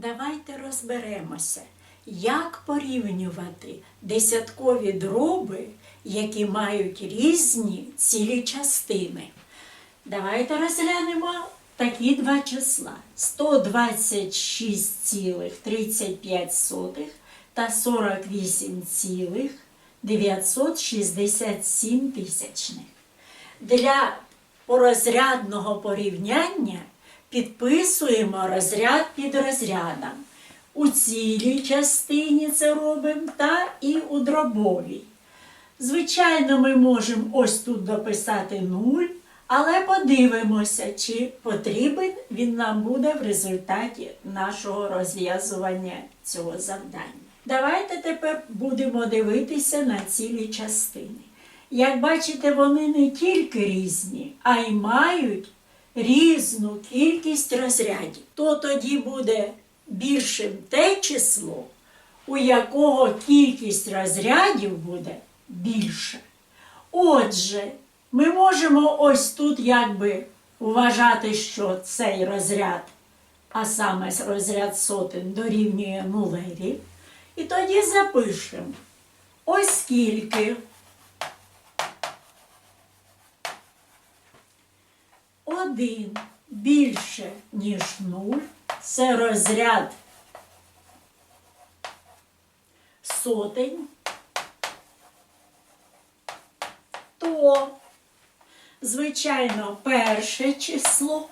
Давайте розберемося, як порівнювати десяткові дроби, які мають різні цілі частини. Давайте розглянемо такі два числа: 126,35 та 48,967 тисячних. Для порозрядного порівняння підписуємо розряд під розрядом. У цілій частині це робимо та і у дробовій. Звичайно, ми можемо ось тут дописати 0, але подивимося, чи потрібен він нам буде в результаті нашого розв'язування цього завдання. Давайте тепер будемо дивитися на цілі частини. Як бачите, вони не тільки різні, а й мають різну кількість розрядів. То тоді буде більшим те число, у якого кількість розрядів буде більше. Отже, ми можемо ось тут якби вважати, що цей розряд, а саме розряд сотень дорівнює нулеві. І тоді запишемо, оскільки один більше, ніж нуль, це розряд сотень, то, звичайно, перше число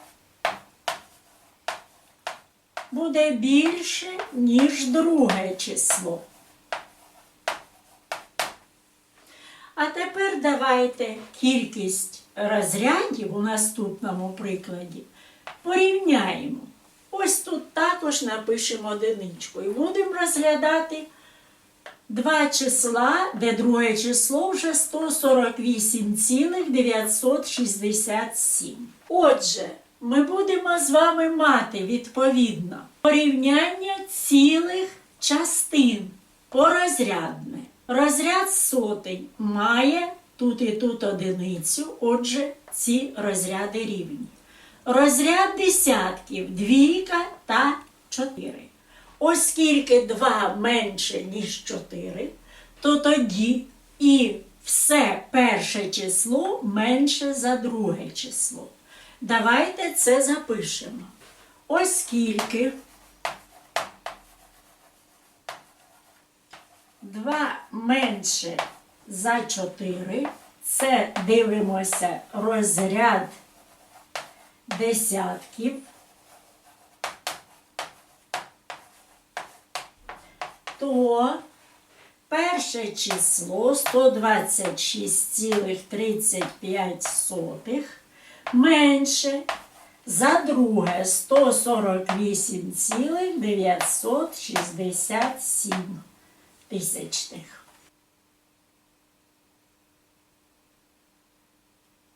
буде більше, ніж друге число. А тепер давайте кількість розрядів у наступному прикладі порівняємо. Ось тут також напишемо одиничку і будемо розглядати два числа, де друге число вже 148,967. Отже, ми будемо з вами мати відповідно порівняння цілих частин порозрядне. Розряд сотень має тут і тут одиницю, отже, ці розряди рівні. Розряд десятків двійка та чотири. Оскільки 2 менше, ніж 4, то тоді і все перше число менше за друге число. Давайте це запишемо. Оскільки 2 менше за 4, це дивимося розряд десятків. то перше число 126,35 менше за друге 148,967 тисячних.